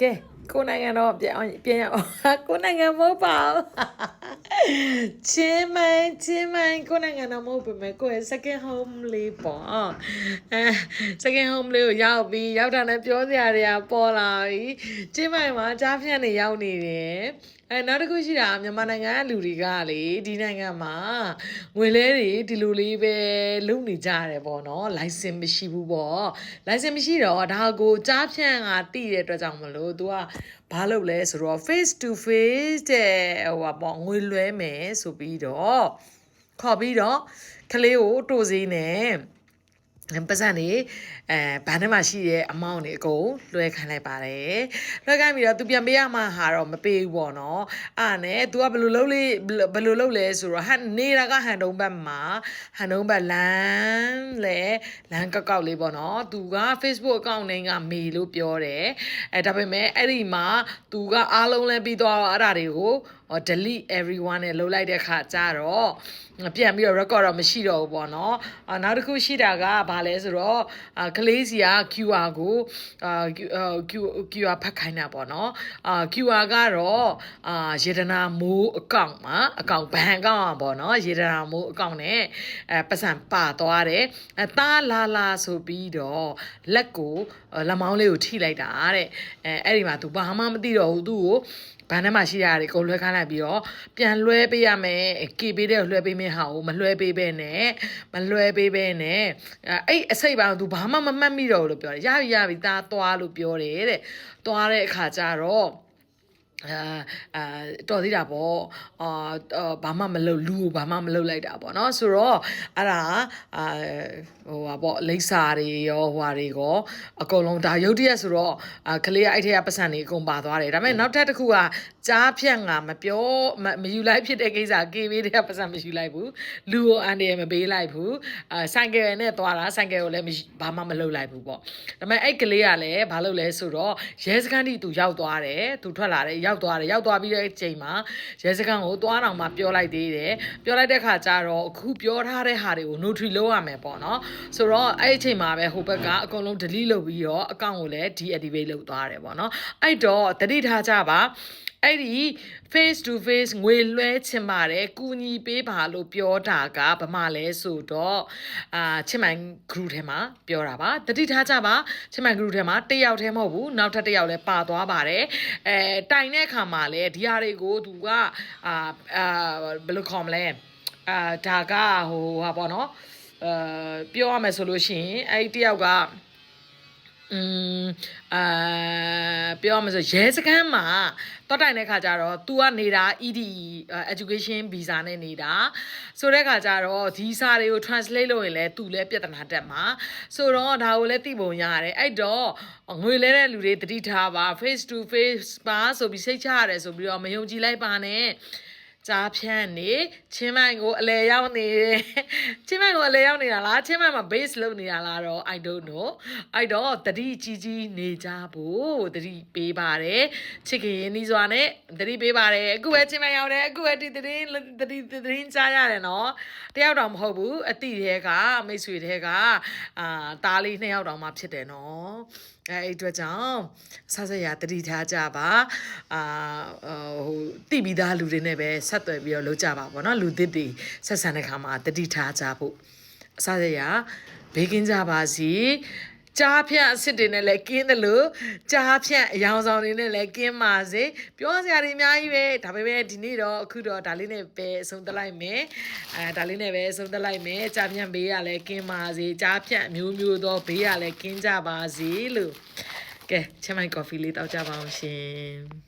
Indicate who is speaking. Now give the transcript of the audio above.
Speaker 1: ကဲကိုယ်နိုင်ငံတော့ပြန်အောင်ပြန်ရအောင်ကိုယ်နိုင်ငံမဟုတ်ပါဘူး ချင်းမိုင်ချင်းမိုင်ကိုယ်နိုင်ငံတော့မဟုတ်ပါမယ်ကိုယ့်ရဲ့ second home လေးပေါ့အဲ second home လေးကိုရောက်ပြီးရောက်တာနဲ့ပြောစရာတွေကပေါ်လာပြီချင်းမိုင်မှာကြားဖြန့်နေရောက်နေတယ်အဲနောက်တစ်ခုရှိတာမြန်မာနိုင်ငံကလူတွေကလေဒီနိုင်ငံမှာငွေလဲတွေဒီလိုလေးပဲလုံနေကြရတယ်ပေါ့နော် license မရှိဘူးပေါ့ license မရှိတော့ဒါကိုကြားဖြန့်ကတိတဲ့အတွက်ကြောင့်မလို့ तू က ဘာလုပ်လဲဆိုတော့ face to face တဲ့ဟိုပါပေါ့ငွေလွှဲမယ်ဆိုပြီးတော့ခေါ်ပြီးတော့ကလေးကိုတိုးစည်းနေ ပတ်စံနေအဲဘန်ထဲမှာရှိတဲ့အမောင့်တွေအကုန်လွှဲခိုင်းလိုက်ပါတယ်လွှဲခိုင်းပြီးတော့သူပြန်ပေးရမှာဟာတော့မပေးဘူးပေါ့နော်အဲ့နဲ့ तू ကဘယ်လိုလုပ်လေးဘယ်လိုလုပ်လဲဆိုတော့ဟန်နေတာကဟန်တုံးဘက်မှာဟန်တုံးဘက်လမ်းလေလမ်းကောက်ကောက်လေးပေါ့နော် तू က Facebook account နဲ့ကမေလို့ပြောတယ်အဲဒါပေမဲ့အဲ့ဒီမှာ तू ကအားလုံးလဲပြီးတော့အဲ့ဒါတွေကို delete everyone နဲ့လုပ်လိုက်တဲ့ခါကျတော့ပြန်ပြီးတော့ record တော့မရှိတော့ဘူးပေါ့နော်အာနောက်တစ်ခုရှိတာကဘာလဲဆိုတော့အာကလေးစီက QR ကိုအာ QR ဖတ်ခိုင်းတာပေါ့နော်အာ QR ကတော့အာရေဒနာမိုးအကောင့်မှာအကောင့်ဘဏ်အကောင့်อ่ะပေါ့နော်ရေဒနာမိုးအကောင့်နဲ့အဲပတ်စံပါသွားတယ်အဲသားလာလာဆိုပြီးတော့လက်ကိုလက်မောင်းလေးကိုထိလိုက်တာတဲ့အဲအဲ့ဒီမှာ तू ဘာမှမသိတော့ဘူးသူ့ကိုဘန်ထဲမှာရှိရတာတွေကုန်လွှဲခိုင်း လိုက်ပြီးတော့ပြန်လွှဲပေးရမယ်ကေပေးတဲ့လွှဲပေးမယ့်ဟာကိုမလွှဲပေးပဲနဲ့မလွှဲပေးပဲနဲ့အဲ့အစိတ်ပိုင်းကသူဘာမှမမှတ်မိတော့ဘူးလို့ပြောတယ်ရပြီရပြီသားသွားလို့ပြောတယ်တဲ့သွားတဲ့အခါကျတော့ အာအာတော်သေးတာပေါ့အာဘာမှမလုပ်လူကိုဘာမှမလုပ်လိုက်တာပေါ့เนาะဆိုတော့အဲ့ဒါအာဟိုဟာပေါ့လိပ်စာတွေရောဟိုဟာတွေရောအကုန်လုံးဒါရုပ်တရက်ဆိုတော့အာကလေးကအဲ့ထက်ကပတ်စံတွေအကုန်ပါသွားတယ်ဒါပေမဲ့နောက်ထပ်တစ်ခုကကြားဖြန့်ကမပြောမယူလိုက်ဖြစ်တဲ့ကိစ္စကေဘေးတွေကပတ်စံမယူလိုက်ဘူးလူကိုအန်တယ်မပေးလိုက်ဘူးအာဆိုင်ကယ်နဲ့သွားတာဆိုင်ကယ်ကိုလည်းဘာမှမလုပ်လိုက်ဘူးပေါ့ဒါပေမဲ့အဲ့ကလေးကလည်းဘာလုပ်လဲဆိုတော့ရဲစခန်းထိသူရောက်သွားတယ်သူထွက်လာတယ် ရောက်သွားတယ်ရောက်သွားပြီးတဲ့အချိန်မှာရဲစခန်းကိုသွားအောင်မှပြောလိုက်သေးတယ်ပြောလိုက်တဲ့ခါကျတော့အခုပြောထားတဲ့ဟာတွေကို notary လုပ်ရမယ်ပေါ့နော်ဆိုတော့အဲ့အချိန်မှာပဲဟိုဘက်ကအကုန်လုံး delete လုပ်ပြီးတော့ account ကိုလည်း deactivate လုပ်သွားတယ်ပေါ့နော်အဲ့တော့တတိထားကြပါ အဲ့ဒီ face to face ငွေလွှဲချင်ပါတယ်ကူညီပေးပါလို့ပြောတာကဘာမှလဲဆိုတော့အာချစ်မိုင် group ထဲမှာပြောတာပါတတိထားကြပါချစ်မိုင် group ထဲမှာတယောက်တည်းမဟုတ်ဘူးနောက်ထပ်တယောက်လည်းပါသွားပါတယ်အဲတိုင်တဲ့အခါမှာလည်းဒီဟာတွေကိုသူကအာအာဘယ်လိုခေါ်မလဲအာဒါကဟိုဟာပေါ့နော်အာပြောရမယ်ဆိုလို့ရှိရင်အဲ့ဒီတယောက်က อืมအာပြောရမလို့ရဲစခန်းမှာတော့တိုင်တဲ့ခါကျတော့ तू ကနေတာ ED education visa နဲ့နေတာဆိုတဲ့ခါကျတော့ဒီစာတွေကို translate လုပ်ရင်လည်း तू လည်းပြဿနာတက်မှာဆိုတော့ဒါကိုလည်းသိပုံရတယ်အဲ့တော့ငွေလဲတဲ့လူတွေတတိထားပါ face to face ပါဆိုပြီးစိတ်ချရတယ်ဆိုပြီးတော့မယုံကြည်လိုက်ပါနဲ့ ကြားဖြန့်နေချင်းမိုင်ကိုအလဲရောက်နေတယ်ချင်းမိုင်ကိုအလဲရောက်နေတာလားချင်းမိုင်မှာ base လုပ်နေတာလားတော့ I don't know အဲ့တော့တတိကြီးကြီးနေကြဖို့တတိပေးပါတယ်ချစ်ခင်ရင်းနှီးစွာနဲ့တတိပေးပါတယ်အခုပဲချင်းမိုင်ရောက်တယ်အခုပဲဒီတရင်တတိတရင်ကြားရတယ်နော်တယောက်တော့မဟုတ်ဘူးအတိတွေကမိတ်ဆွေတွေကအာတားလေးနှစ်ယောက်တော့မှဖြစ်တယ်နော် အဲအဲ့အတွက်ကြောင့်ဆက်ဆက်ရတတိထားကြပါအာဟိုတိပြီးသားလူတွေနဲ့ပဲဆက်သွယ်ပြီးတော့လုပ်ကြပါပေါ့နော်လူသစ်တွေဆက်ဆံတဲ့ခါမှာတတိထားကြဖို့အဆက်ဆက်ရဘေးကင်းကြပါစီ ကြားဖြန့်အစ်စ်တွေနဲ့လည်းကင်းတယ်လို့ကြားဖြန့်အယောင်ဆောင်တွေနဲ့လည်းကင်းပါစေပြောစရာတွေအများကြီးပဲဒါပေမဲ့ဒီနေ့တော့အခုတော့ဒါလေးနဲ့ပဲအဆုံးသတ်လိုက်မယ်အဲဒါလေးနဲ့ပဲအဆုံးသတ်လိုက်မယ်ကြားဖြန့်ဘေးကလည်းကင်းပါစေကြားဖြန့်အမျိုးမျိုးသောဘေးကလည်းကင်းကြပါစေလို့ကဲချမ်းမိုင်ကော်ဖီလေးတောက်ကြပါအောင်ရှင်